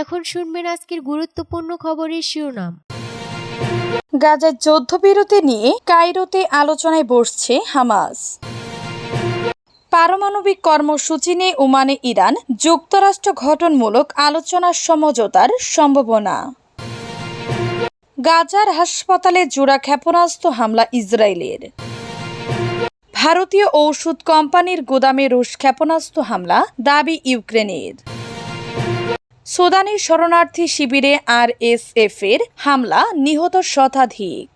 এখন শুনবেন আজকের গুরুত্বপূর্ণ খবরের শিরোনাম। গাজার যুদ্ধবিরতি নিয়ে কায়রোতে আলোচনায় বসছে হামাস। পারমাণবিক কর্মসূচি নিয়ে ওমানে ইরান যুক্তরাষ্ট্র গঠনমূলক আলোচনার সমঝোতার সম্ভাবনা। গাজার হাসপাতালে জোড়া ক্ষেপণাস্ত্র হামলা ইসরায়েলের। ভারতীয় ঔষধ কোম্পানির গুদামে রুশ ক্ষেপণাস্ত্র হামলা দাবি ইউক্রেনের। সুদানি শরণার্থী শিবিরে আর এস এর হামলা নিহত শতাধিক।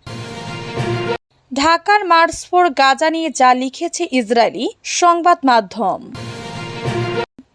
ঢাকার মার্সফোর গাজা নিয়ে যা লিখেছে ইসরায়েলি সংবাদ মাধ্যম।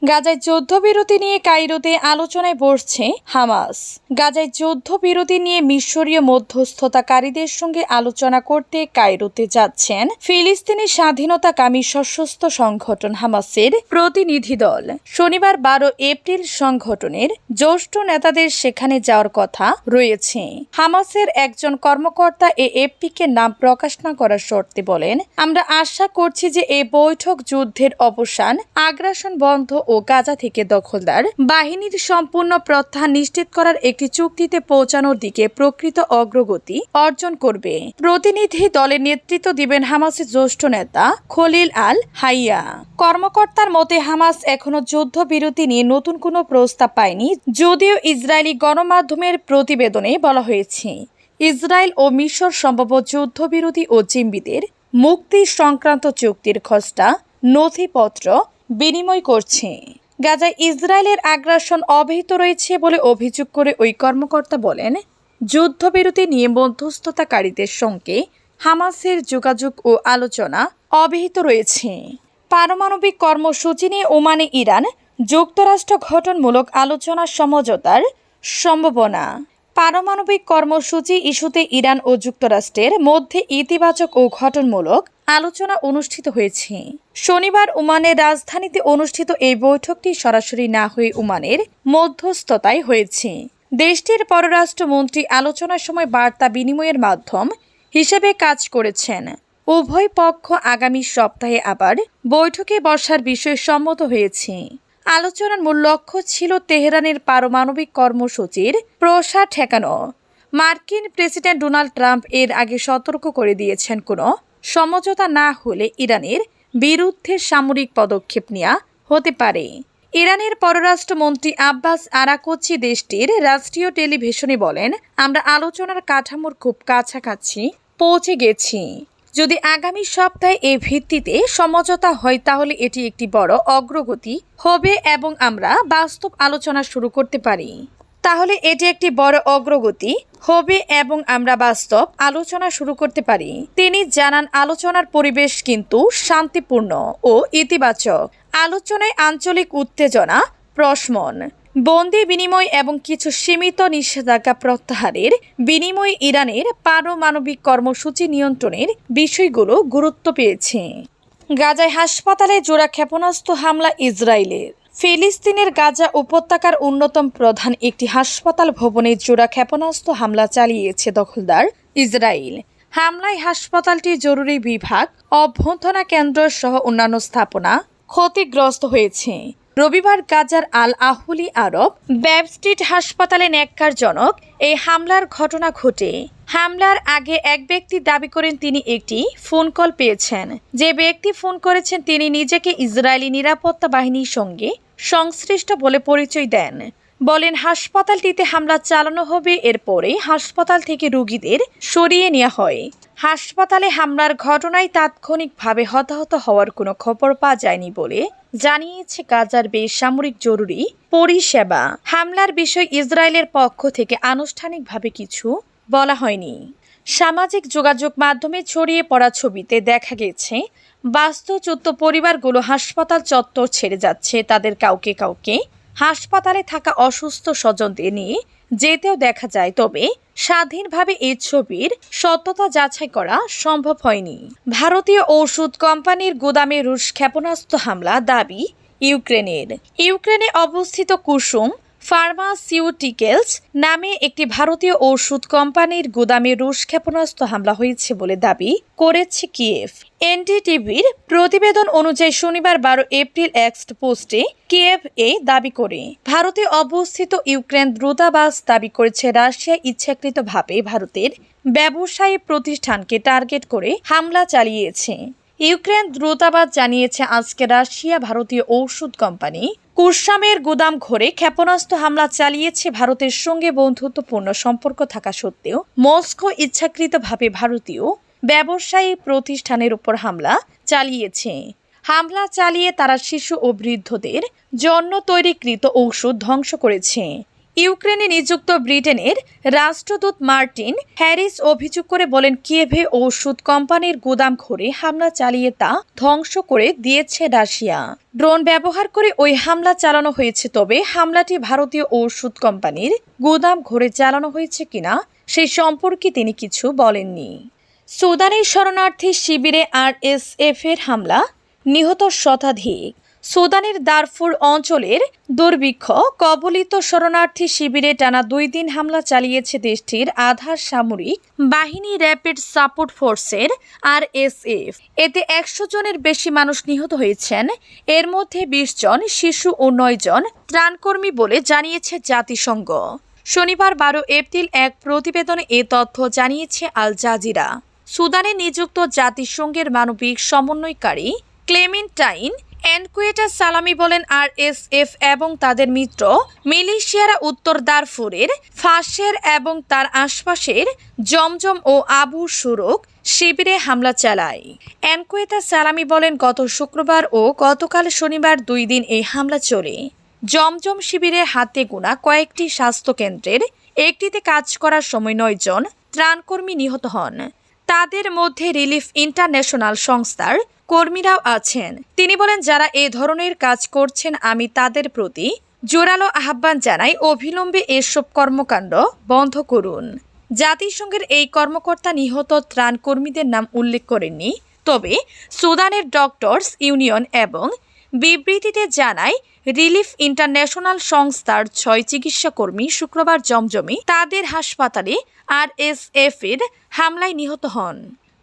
গাজায় যুদ্ধবিরতি নিয়ে কাইরোতে আলোচনায় বসছে হামাস। গাজায় যুদ্ধবিরতি নিয়ে মিশরীয় মধ্যস্থতাকারীদের সঙ্গে আলোচনা করতে কায়রোতে যাচ্ছেন ফিলিস্তিনি স্বাধীনতাকামী সশস্ত্র সংগঠন হামাসের প্রতিনিধি দল। শনিবার বারো এপ্রিল সংগঠনের জ্যেষ্ঠ নেতাদের সেখানে যাওয়ার কথা রয়েছে। হামাসের একজন কর্মকর্তা এ এপিকে নাম প্রকাশ না করার শর্তে বলেন, আমরা আশা করছি যে এই বৈঠক যুদ্ধের অবসান, আগ্রাসন বন্ধ ও গাজা থেকে দখলদার। বাহিনীর সম্পূর্ণ প্রত্যাহার নিশ্চিত করার একটি চুক্তিতে পৌঁছানোর দিকে প্রকৃত অগ্রগতি অর্জন করবে। প্রতিনিধি দলের নেতৃত্ব দিবেন হামাসের জ্যেষ্ঠ নেতা খলিল আল হাইয়া। কর্মকর্তার মতে, হামাস এখনও যুদ্ধবিরতি নিয়ে নতুন কোনো প্রস্তাব পায়নি, যদিও ইসরায়েলি গণমাধ্যমের প্রতিবেদনে বলা হয়েছে, ইসরায়েল ও মিশর সম্ভব যুদ্ধবিরোধী ও জিম্বিদের মুক্তি সংক্রান্ত চুক্তির খসড়া নথিপত্র বিনিময় করছে। গাজায় ইসরায়েলের আগ্রাসন অবহিত রয়েছে বলে অভিযোগ করে ওই কর্মকর্তা বলেন, যুদ্ধবিরতি নিয়ে মধ্যস্থতাকারীদের সঙ্গে হামাসের যোগাযোগ ও আলোচনা অব্যাহত রয়েছে। পারমাণবিক কর্মসূচি নিয়ে ওমানে ইরান যুক্তরাষ্ট্র গঠনমূলক আলোচনা সমঝোতার সম্ভাবনা। পারমাণবিক কর্মসূচি ইস্যুতে ইরান ও যুক্তরাষ্ট্রের মধ্যে ইতিবাচক ও গঠনমূলক আলোচনা অনুষ্ঠিত হয়েছে। শনিবার ওমানের রাজধানীতে অনুষ্ঠিত এই বৈঠকটি সরাসরি না হয়ে ওমানের মধ্যস্থতায় হয়েছে। দেশটির পররাষ্ট্রমন্ত্রী আলোচনার সময় বার্তা বিনিময়ের মাধ্যম হিসেবে কাজ করেছেন। উভয় পক্ষ আগামী সপ্তাহে আবার বৈঠকে বসার বিষয়ে সম্মত হয়েছে। আলোচনার মূল লক্ষ্য ছিল তেহরানের পারমাণবিক কর্মসূচির প্রসার ঠেকানো। মার্কিন প্রেসিডেন্ট ডোনাল্ড ট্রাম্প এর আগে সতর্ক করে দিয়েছেন কোনো সমঝোতা না হলে ইরানের বিরুদ্ধে সামরিক পদক্ষেপ নেওয়া হতে পারে। ইরানের পররাষ্ট্রমন্ত্রী আব্বাস আরাকোচি দেশটির রাষ্ট্রীয় টেলিভিশনে বলেন, আমরা আলোচনার কাঠামোর খুব কাছাকাছি পৌঁছে গেছি। যদি আগামী সপ্তাহে এ ভিত্তিতে সমঝোতা হয়, তাহলে এটি একটি বড় অগ্রগতি হবে এবং আমরা বাস্তব আলোচনা শুরু করতে পারি। তাহলে এটি একটি বড় অগ্রগতি হবে এবং আমরা বাস্তব আলোচনা শুরু করতে পারি। তিনি জানান, আলোচনার পরিবেশ কিন্তু শান্তিপূর্ণ ও ইতিবাচক। আলোচনায় আঞ্চলিক উত্তেজনা, প্রশমন, বন্দি বিনিময় এবং কিছু সীমিত নিষেধাজ্ঞা প্রত্যাহারের বিনিময়ে ইরানের পারমাণবিক কর্মসূচি নিয়ন্ত্রণের বিষয়গুলো গুরুত্ব পেয়েছে। গাজায় হাসপাতালে জোড়া ক্ষেপণাস্ত্র হামলা ইসরায়েলের। ফিলিস্তিনের গাজা উপত্যকার অন্যতম প্রধান একটি হাসপাতাল ভবনে জোড়া ক্ষেপণাস্ত্র হামলা চালিয়েছে দখলদার ইসরায়েল। হামলায় হাসপাতালটি জরুরি বিভাগ অভ্যন্তনা কেন্দ্র সহ অন্যান্য স্থাপনা ক্ষতিগ্রস্ত হয়েছে। রবিবার গাজার আল আহুলি আরব ব্যাব স্ট্রিট হাসপাতালে ন্যাক্কারজনক এই হামলার ঘটনা ঘটে। হামলার আগে এক ব্যক্তি দাবি করেন তিনি একটি ফোন কল পেয়েছেন। যে ব্যক্তি ফোন করেছেন তিনি নিজেকে ইসরায়েলি নিরাপত্তা বাহিনীর সঙ্গে সংশ্লিষ্ট বলে পরিচয় দেন। বলেন, হাসপাতালটিতে হামলা চালানো হবে এরপরে হাসপাতাল থেকে রোগীদের সরিয়ে নেওয়া হয়। হাসপাতালে হামলার ঘটনায় তাৎক্ষণিকভাবে হতাহত হওয়ার কোনো খবর পাওয়া যায়নি বলে জানিয়েছে গাজার বেসামরিক জরুরি পরিষেবা। হামলার বিষয় ইসরায়েলের পক্ষ থেকে আনুষ্ঠানিকভাবে কিছু বলা হয়নি। সামাজিক যোগাযোগ মাধ্যমে ছড়িয়ে পড়া ছবিতে দেখা গেছে বাস্তুচ্যুত পরিবারগুলো হাসপাতাল চত্বর ছেড়ে যাচ্ছে। তাদের কাউকে কাউকে হাসপাতালে থাকা অসুস্থ স্বজনদের নিয়ে যেতেও দেখা যায়, তবে স্বাধীনভাবে এই ছবির সত্যতা যাচাই করা সম্ভব হয়নি। ভারতীয় ঔষধ কোম্পানির গুদামে রুশ ক্ষেপণাস্ত্র হামলা দাবি ইউক্রেনের। ইউক্রেনে অবস্থিত কুসুম ফার্মাসিউটিক্যালস নামে একটি ভারতীয় ওষুধ কোম্পানির গুদামে রুশ ক্ষেপণাস্ত্র হামলা হয়েছে বলে দাবি করেছে কিয়েভ। এনডিটিভির প্রতিবেদন অনুযায়ী শনিবার বারো এপ্রিল এক্সট পোস্টে কিয়েভ এই দাবি করে, ভারতে অবস্থিত ইউক্রেন দূতাবাস দাবি করেছে রাশিয়া ইচ্ছাকৃতভাবে ভারতের ব্যবসায়ী প্রতিষ্ঠানকে টার্গেট করে হামলা চালিয়েছে। ইউক্রেন দূতাবাস জানিয়েছে আজকে রাশিয়া ভারতীয় ঔষধ কোম্পানি। কুরসামের গুদাম ঘরে ক্ষেপণাস্ত্র হামলা চালিয়েছে ভারতের সঙ্গে বন্ধুত্বপূর্ণ সম্পর্ক থাকা সত্ত্বেও মস্কো ইচ্ছাকৃতভাবে ভারতীয় ব্যবসায়ী প্রতিষ্ঠানের উপর হামলা চালিয়েছে। হামলা চালিয়ে তারা শিশু ও বৃদ্ধদের জন্য তৈরিকৃত ঔষধ ধ্বংস করেছে। ইউক্রেনে নিযুক্ত ব্রিটেনের রাষ্ট্রদূত মার্টিন হ্যারিস অভিযোগ করে বলেন কিয়েভে ওষুধ কোম্পানির গুদাম ঘরে হামলা চালিয়ে তা ধ্বংস করে দিয়েছে রাশিয়া। ড্রোন ব্যবহার করে ওই হামলা চালানো হয়েছে, তবে হামলাটি ভারতীয় ওষুধ কোম্পানির গুদাম ঘরে চালানো হয়েছে কিনা সেই সম্পর্কে তিনি কিছু বলেননি। সুদানের শরণার্থী শিবিরে আর এস এর হামলা নিহত শতাধিক। সুদানের দারফুর অঞ্চলের দুর্ভিক্ষ, কবলিত শরণার্থী শিবিরে টানা দুই দিন হামলা চালিয়েছে দেশটির আধার সামরিক বাহিনী র্যাপিড সাপোর্ট ফোর্সের আর এতে একশো জনের বেশি মানুষ নিহত হয়েছেন। এর মধ্যে বিশ জন শিশু ও নয় জন ত্রাণকর্মী বলে জানিয়েছে জাতিসংঘ। শনিবার বারো এপ্রিল এক প্রতিবেদনে এ তথ্য জানিয়েছে আল জাজিরা। সুদানে নিযুক্ত জাতিসংঘের মানবিক সমন্বয়কারী ক্লেমেন্টাইন এনকুয়েটা সালামি বলেন আর এস এফ এবং তাদের মিত্র মিলিশিয়ারা উত্তর দারফুরের ফাঁসের এবং তার আশপাশের জমজম ও আবু সুরক শিবিরে হামলা চালায়। এনকুয়েতা সালামি বলেন, গত শুক্রবার ও গতকাল শনিবার দুই দিন এই হামলা চলে। জমজম শিবিরে হাতে গোনা কয়েকটি স্বাস্থ্যকেন্দ্রের একটিতে কাজ করার সময় নয়জন ত্রাণকর্মী নিহত হন। তাদের মধ্যে রিলিফ ইন্টারন্যাশনাল সংস্থার কর্মীরাও আছেন। তিনি বলেন, যারা এ ধরনের কাজ করছেন, আমি তাদের প্রতি জোরালো আহ্বান জানাই। অবিলম্বে এসব কর্মকাণ্ড বন্ধ করুন। জাতিসংঘের এই কর্মকর্তা নিহত ত্রাণ কর্মীদের নাম উল্লেখ করেননি, তবে সুদানের ডক্টরস ইউনিয়ন এবং বিবৃতিতে জানায়, রিলিফ ইন্টারন্যাশনাল সংস্থার ছয় চিকিৎসা কর্মী শুক্রবার জমজমে তাদের হাসপাতালে আর এস এফ এর হামলায় নিহত হন।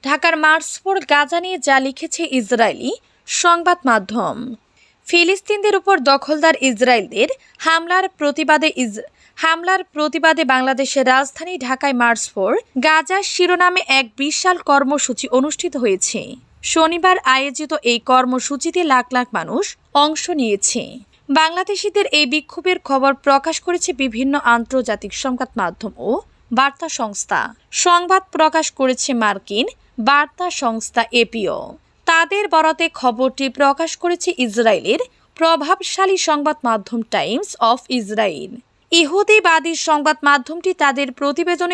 ঢাকার মার্সপুর গাজা নিয়ে যা লিখেছে ইসরায়েলি সংবাদ মাধ্যম। ফিলিস্তিনদের উপর দখলদার ইসরায়েলদের হামলার প্রতিবাদে ইস হামলার প্রতিবাদে বাংলাদেশের রাজধানী ঢাকায় মার্চফোর গাজা শিরোনামে এক বিশাল কর্মসূচি অনুষ্ঠিত হয়েছে। শনিবার আয়োজিত এই কর্মসূচিতে লাখ লাখ মানুষ অংশ নিয়েছে। বাংলাদেশিদের এই বিক্ষোভের খবর প্রকাশ করেছে বিভিন্ন আন্তর্জাতিক সংবাদ মাধ্যম ও বার্তা সংস্থা। সংবাদ প্রকাশ করেছে মার্কিন বার্তা সংস্থা এপিও। তাদের বরাতে খবরটি প্রকাশ করেছে ইসরায়েলের প্রভাবশালী সংবাদ মাধ্যম টাইমস অফ ইসরায়েল। ইহুদিবাদী সংবাদ মাধ্যমটি তাদের প্রতিবেদনে